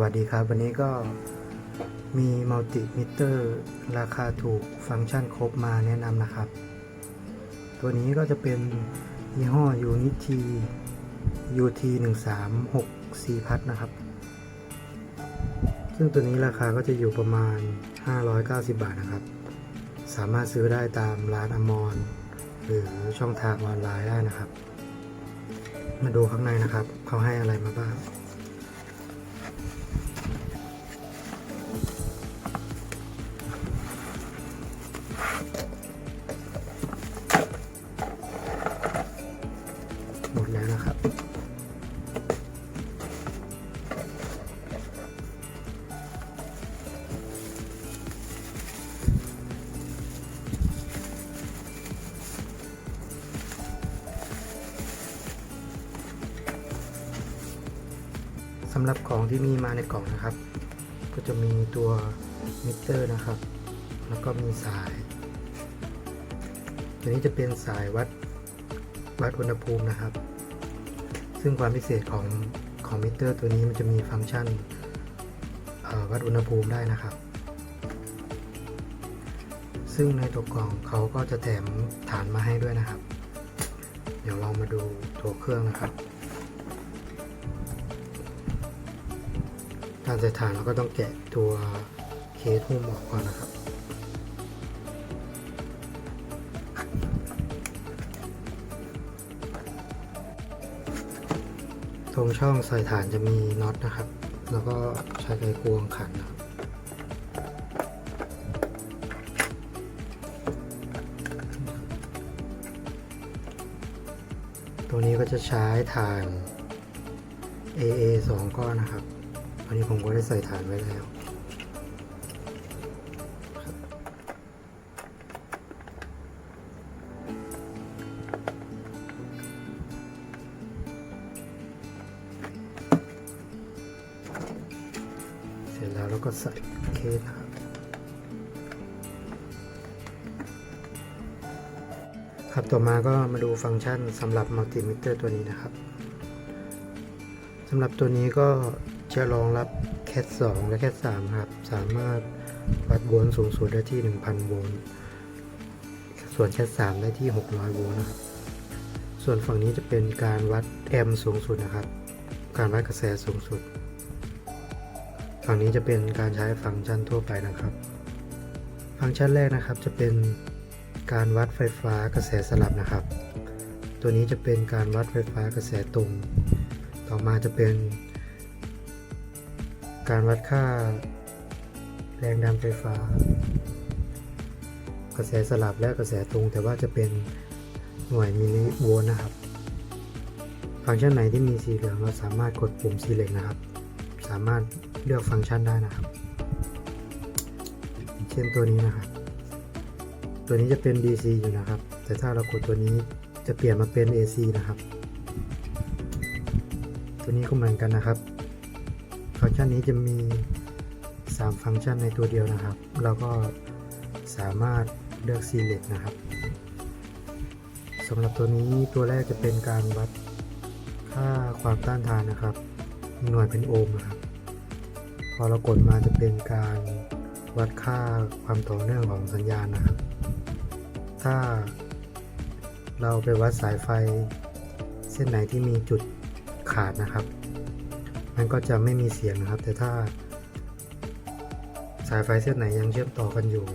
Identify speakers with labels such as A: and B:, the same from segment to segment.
A: วัสดีครับ วันนี้ก็มีมัลติมิเตอร์ราคาถูกฟังก์ชันครบมาแนะนำนะครับ ตัวนี้ก็จะเป็นยี่ห้อ Unity UT 1 3 6 4พัทนะครับ ซึ่งตัวนี้ราคาก็จะอยู่ประมาณ 590 บาทนะครับ สามารถซื้อได้ตามร้านอมรหรือช่องทางออนไลน์ได้นะครับ มาดูข้างในนะครับ เขาให้อะไรมาบ้าง สำหรับของที่มีมาในกล่องนะครับ ก็จะมีตัวมิเตอร์นะครับ แล้วก็มีสายตัวนี้จะเป็นสายวัดวัดอุณหภูมินะครับ ซึ่งความพิเศษของของมิเตอร์ ตัวนี้มันจะมีฟังก์ชันเอ่อวัดอุณหภูมิได้นะครับ ซึ่งในตัวกล่องเขาก็จะแถมฐานมาให้ด้วยนะครับ เดี๋ยวลองมาดูตัวเครื่องนะครับ การใส่ฐานเราก็ต้องแกะตัวเคสหุ้มออกก่อนนะครับ ตรงช่องใส่ฐานจะมีน็อตนะครับ แล้วก็ใช้ไขควงขันนะครับตัวนี้ก็จะใช้ฐาน AA 2 ก้อนนะครับ อันนี้ผมก็ได้ใส่ฐานไว้แล้วเสร็จแล้วเราก็ใส่เคสครับครับต่อมาก็มาดูฟังก์ชันสำหรับมัลติมิเตอร์ตัวนี้นะครับสำหรับตัวนี้ก็ จะรองรับแคท2และแคท3ครับ สามารถวัดโวลต์สูงสุดได้ที่ 1000 โวลต์ ส่วนแคท3ได้ที่ 600 โวลต์นะครับ ส่วนฝั่งนี้จะเป็นการวัดแอมป์สูงสุดนะครับ การวัดกระแสสูงสุด ฝั่งนี้จะเป็นการใช้ฟังก์ชันทั่วไปนะครับ ฟังก์ชันแรกนะครับจะเป็นการวัดไฟฟ้ากระแสสลับนะครับ ตัวนี้จะเป็นการวัดไฟฟ้ากระแสตรง ต่อมาจะเป็น การวัดค่า แรงดันไฟฟ้า กระแสสลับและกระแสตรง แต่ว่าจะเป็นหน่วยมิลลิโวลต์นะครับ ฟังก์ชันไหนที่มีสีเหลืองเราสามารถกดปุ่มสีเหลืองนะครับ สามารถเลือกฟังก์ชันได้นะครับ เช่นตัวนี้นะครับ ตัวนี้จะเป็น DC อยู่นะครับ แต่ถ้าเรากดตัวนี้จะเปลี่ยนมาเป็น AC นะครับ ตัวนี้ก็เหมือนกันนะครับ ฟังก์ชันนี้จะมี 3 ฟังก์ชันในตัวเดียวนะครับ เราก็สามารถเลือก select นะครับสำหรับตัวนี้ตัวแรกจะเป็นการวัดค่าความต้านทานนะครับ หน่วยเป็นโอห์มนะครับ พอเรากดมาจะเป็นการวัดค่าความต่อเนื่องของสัญญาณนะครับ ถ้าเราไปวัดสายไฟเส้นไหนที่มีจุดขาดนะครับ มันก็จะไม่มีเสียงนะครับ แต่ถ้า สายไฟเส้นไหนยังเชื่อมต่อกันอยู่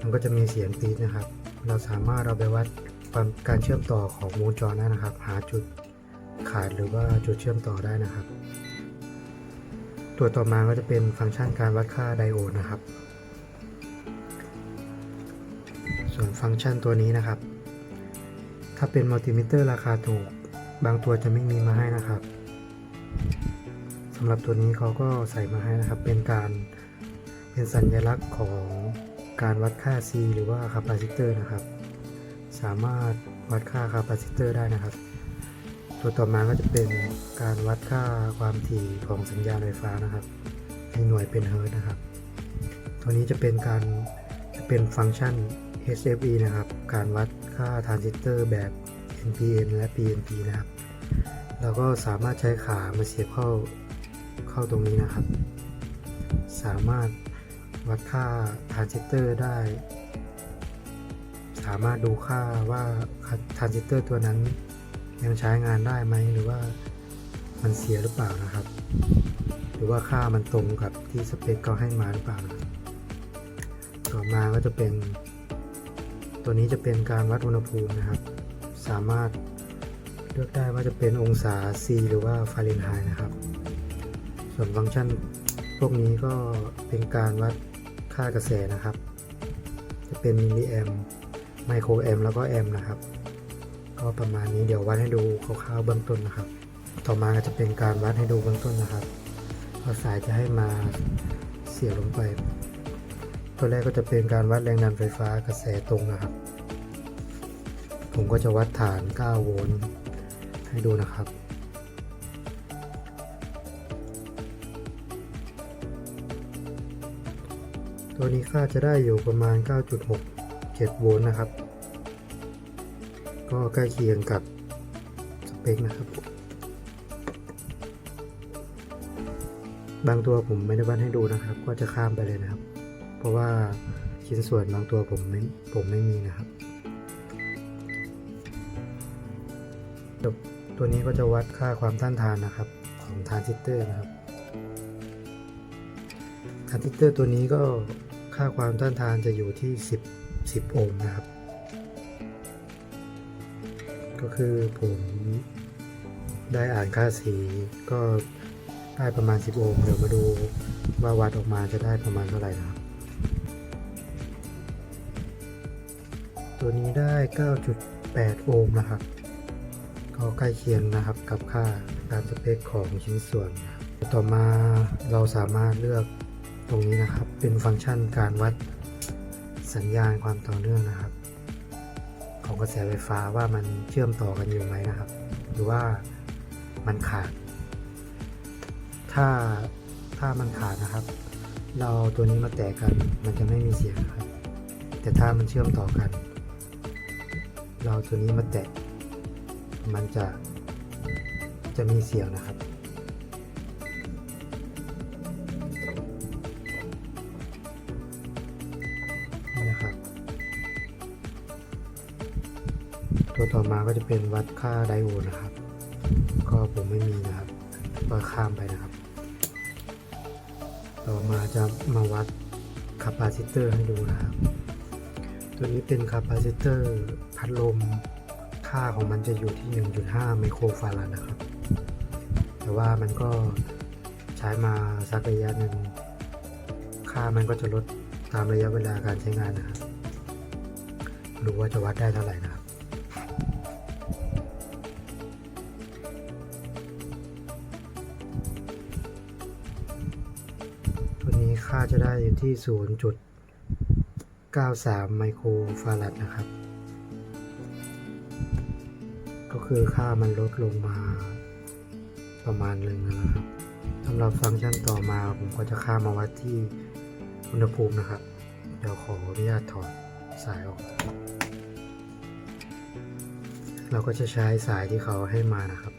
A: มันก็จะมีเสียงตีดนะครับ เราสามารถเราไปวัดความการเชื่อมต่อของวงจรได้นะครับ หาจุดขาดหรือว่าจุดเชื่อมต่อได้นะครับ ตัวต่อมาก็จะเป็นฟังก์ชันการวัดค่าไดโอดนะครับ ส่วนฟังก์ชันตัวนี้นะครับ ถ้าเป็นมัลติมิเตอร์ราคาถูก บางตัวจะไม่มีมาให้นะครับ สำหรับตัวนี้เขาก็ใส่มาให้นะครับ เป็นการเป็นสัญลักษณ์ของการวัดค่า C หรือว่าคาปาซิเตอร์นะครับ สามารถวัดค่าคาปาซิเตอร์ได้นะครับ ตัวต่อมาก็จะเป็นการวัดค่าความถี่ของสัญญาณไฟฟ้านะครับในหน่วยเป็นเฮิร์ตนะครับ ตัวนี้จะเป็นการจะเป็นฟังก์ชัน HFE นะครับ การวัดค่าทรานซิสเตอร์แบบ NPN และ PNP นะครับ เราก็สามารถใช้ขามาเสียบเข้า เข้าตรงนี้นะครับ สามารถวัดค่าทรานซิสเตอร์ได้ สามารถดูค่าว่าทรานซิสเตอร์ตัวนั้นยังใช้งานได้ไหมหรือว่ามันเสียหรือเปล่านะครับ หรือว่าค่ามันตรงกับที่สเปคเขาให้มาหรือเปล่านะต่อมาก็จะเป็น ตัวนี้จะเป็นการวัดอุณหภูมินะครับ สามารถเลือกได้ว่าจะเป็นองศา C หรือว่าฟาเรนไฮต์นะครับ ส่วนฟังก์ชันพวกนี้ก็เป็นการวัดค่ากระแสนะครับ จะเป็นมิลลิแอมไมโครแอมแล้วก็แอมนะครับ ก็ประมาณนี้เดี๋ยววัดให้ดูคร่าวๆเบื้องต้นนะครับ ต่อมาก็จะเป็นการวัดให้ดูเบื้องต้นนะครับว่าสายจะให้มาเสียบลงไป ตัวแรกก็จะเป็นการวัดแรงดันไฟฟ้ากระแสตรงนะครับ ผมก็จะวัดฐาน 9 โวลต์ให้ดูนะครับ ตัวนี้ค่าจะได้อยู่ประมาณ 9.67 โวลต์นะครับ ก็ใกล้เคียงกับสเปคนะครับ บางตัวผมไม่ได้วัดให้ดูนะครับ ก็จะข้ามไปเลยนะครับ เพราะว่าชิ้นส่วนบางตัวผมไม่ผมไม่มีนะครับตัวนี้ก็จะวัดค่าความต้านทานนะครับ ของทานซิสเตอร์นะครับทานซิสเตอร์ตัวนี้ก็ ค่าความต้านทานจะอยู่ที่ 10 10โอห์มนะครับ ก็คือผมได้อ่านค่าสีก็ได้ประมาณ 10 โอห์มเดี๋ยวมาดูว่าวัดออกมาจะได้ประมาณเท่าไหร่นะครับ ตัวนี้ได้ 9.8 โอห์มนะครับ ก็ใกล้เคียงนะครับกับค่าตามสเปคของชิ้นส่วน ต่อมาเราสามารถเลือก ตรงนี้นะครับเป็นฟังก์ชันการวัดสัญญาณความต่อเนื่องนะครับ ของกระแสไฟฟ้าว่ามันเชื่อมต่อกันอยู่ไหมนะครับ หรือว่ามันขาด ถ้าถ้ามันขาดนะครับ เราตัวนี้มาแตะกันมันจะไม่มีเสียงครับ แต่ถ้ามันเชื่อมต่อกัน เราเอาตัวนี้มาแตะมันจะจะมีเสียงนะครับ ตัวต่อมาก็จะเป็นวัดค่าไดโอดนะครับ ก็ผมไม่มีนะครับก็ข้ามไปนะครับ ต่อมาจะมาวัดคาปาซิเตอร์ให้ดูนะครับ ตัวนี้เป็นคาปาซิเตอร์พัดลมค่าของมันจะอยู่ที่ 1.5 ไมโครฟาราดนะครับ แต่ว่ามันก็ใช้มาสักระยะหนึ่ง ค่ามันก็จะลดตามระยะเวลาการใช้งานนะครับดูว่าจะวัดได้เท่าไหร่นะครับ ค่าจะได้อยู่ที่ 0.93 ไมโครฟาราดนะครับ ก็คือค่ามันลดลงมาประมาณหนึ่งนะครับสำหรับฟังก์ชันต่อมาผมก็จะค่ามาวัดที่อุณหภูมินะครับ เดี๋ยวขออนุญาตถอดสายออก เราก็จะใช้สายที่เขาให้มานะครับ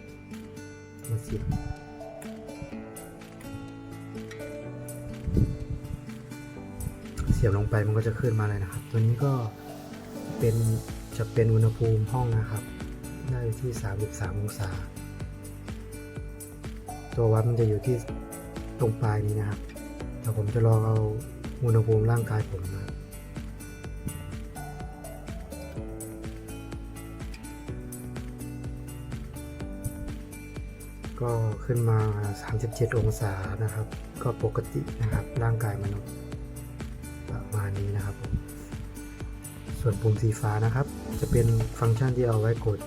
A: มาเสียบ เสียบลงไปมันก็จะขึ้นมาเลยนะครับ ตัวนี้ก็เป็นจะเป็นอุณหภูมิห้องนะครับ ได้อยู่ที่ 33 องศา ตัววัดมันจะอยู่ที่ตรงปลายนี้นะครับเดี๋ยวผมจะลองเอาอุณหภูมิร่างกายผมนะก็ขึ้นมา 37 องศานะครับ ก็ปกตินะครับร่างกายมนุษย์ นี้นะครับ ส่วนปุ่มสีฟ้านะครับ จะเป็นฟังก์ชันที่เอาไว้กด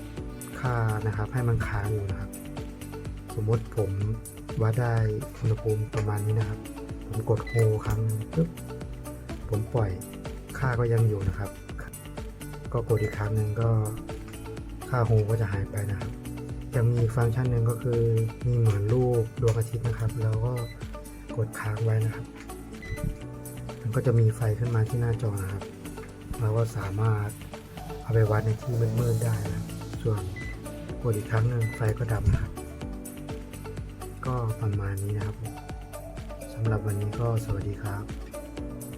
A: ค่านะครับ ให้มันค้างอยู่นะครับ สมมติผมวัดได้อุณหภูมิประมาณนี้นะครับ ผมกดโฮครั้งหนึ่งปึ๊บผมปล่อยค่าก็ยังอยู่นะครับ ก็กดอีกครั้งหนึ่งก็ค่าโฮก็จะหายไปนะครับจะมีฟังก์ชันหนึ่งก็คือมีเหมือนรูปดวงอาทิตย์นะครับ แล้วก็กดค้างไว้นะครับ มันก็จะมีไฟขึ้นมาที่หน้าจอนะครับ เราก็สามารถเอาไปวัดในที่มืดๆได้นะส่วนกดอีกครั้งหนึ่งไฟก็ดับนะครับ ก็ประมาณนี้นะครับสำหรับวันนี้ก็สวัสดีครับ